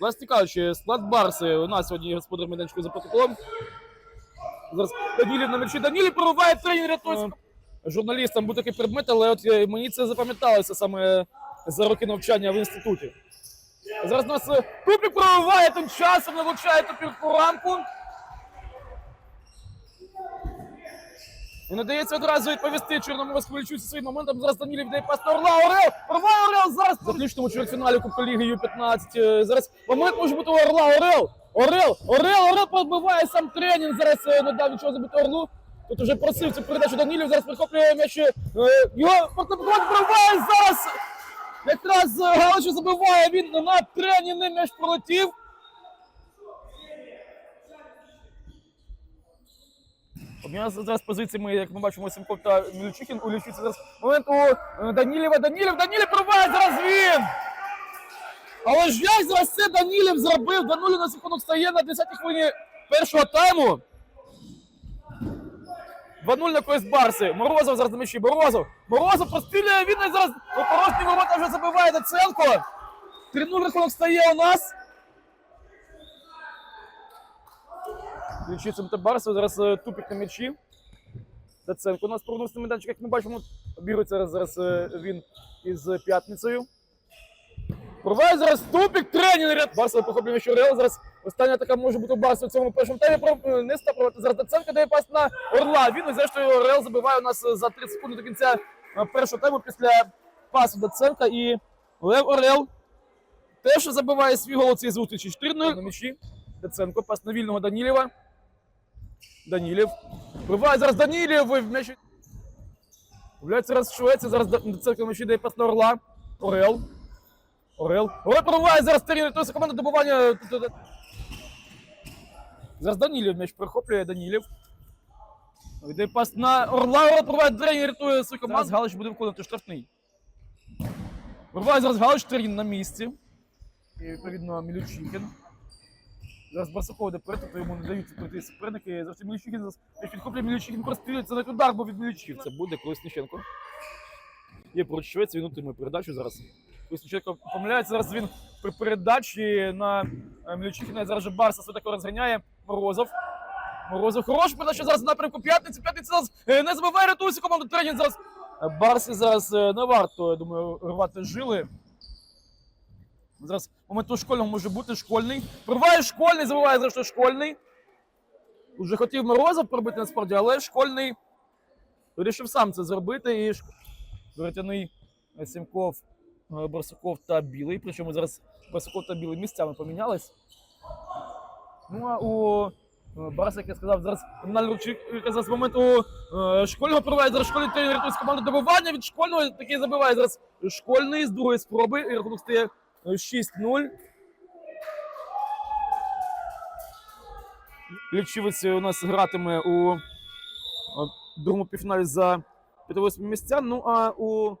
Власне кажучи, склад Барси у нас сьогодні господар майданчику за протоколом. Зараз Данілів на м'ячі. Данілів прориває тренер рятується. Журналістам був такий предмет, але от е, мені це запам'яталося саме за роки навчання в інституті. Зараз нас е, Купік прориває тим часом, навчає ту рамку. І надається одразу відповісти Чорноморському Ільчуці своїм моментом. Зараз Данілів дає пас Орла. Орел! Порває Орел зараз! В заключному чвертьфіналі Кубка Ліги Ю-15. Е, Зараз момент може бути у Орла. Орел! Орел! Орел! Орел подбиває сам тренінг. Зараз е, не дав нічого забити Орлу. Тут вже просив цю передачу Данілів. Зараз прихоплює м'яч. е, Його Портнопрот пробиває зараз! Якраз Галичу забиває він на тренінг. М'яч пролетів. Обмінялися зараз позиціями, як ми бачимо, Сімков та Мільчихін. У Лічуці зараз момент у е, Данілєва. Данілєв, Данілєв пробиває зараз він! Але ж як зараз це Данілєв зробив? 2-0 на секунду стає на 10-й хвилині першого тайму. 2-0 на користь Барси. Морозов зараз на м'ячі. Морозов. Морозов прострілює він зараз у порожні ворота вже забиває Даценко. 3-0 рахунок стає у нас. Ключицем та Барсу. Зараз е, тупик на м'ячі. Даценко у нас повернувся на майданчик, як ми бачимо, обігрується зараз, е, він із п'ятницею. Проває зараз тупик тренер. Барса похоплює що Реал. Зараз остання така може бути Барса в цьому першому таймі. Е, Не стапувати. Зараз Даценко дає пас на Орла. Він зрештою Реал забиває у нас за 30 секунд до кінця першого тайму після пасу Даценка. І Лев Орел теж забиває свій гол цій зустрічі. 4-0 на м'ячі. Даценко, пас на вільного Данілєва. Данілєв. Вбиває зараз Данілєв. В м'ячі. Гуляється зараз Швеція. Зараз на м'ячі дає пас на Орла. Орел. Орел. Орел пробиває зараз тренер. Тобто команда добування. Зараз Данілєв м'яч прихоплює Данілєв. Йде пас на Орла. Орел пробиває тренер, рятує свою команду. Зараз Галич буде виконувати штрафний. Вирває зараз Галич тренер на місці. І відповідно Мілючікін. Зараз Барсаков йде вперед, то йому не дають пройти суперники. Зараз м'яч підхоплює прострілює. Це не удар був від Мілючів. Це буде Колесниченко. Є поруч Швеція, він отримує передачу зараз. Колесниченко помиляється. Зараз він при передачі на е, Зараз же Барса все таки розганяє. Морозов. Морозов хороша передача зараз напрямку п'ятниці. П'ятниця зараз е, не забиває, рятується команду тренінг зараз. Барсі зараз е, не варто, я думаю, рвати жили. Зараз момент у школьного може бути школьний. Пробиває школьний, забиває зрештою школьний. Уже хотів Морозов пробити насправді, але школьний вирішив сам це зробити. І Веретяний Сімков, е, Барсуков та Білий. Причому зараз Барсуков та Білий місцями помінялись. Ну а у е, Барса, як я сказав, зараз номінальний ручник зараз момент е, школьного пробиває зараз школьний тренер з команди добивання від школьного такий забиває зараз школьний з другої спроби. І рахунок стає 6-0. Лічівець у нас гратиме у е, другому півфіналі за 5-8 місця. Ну а у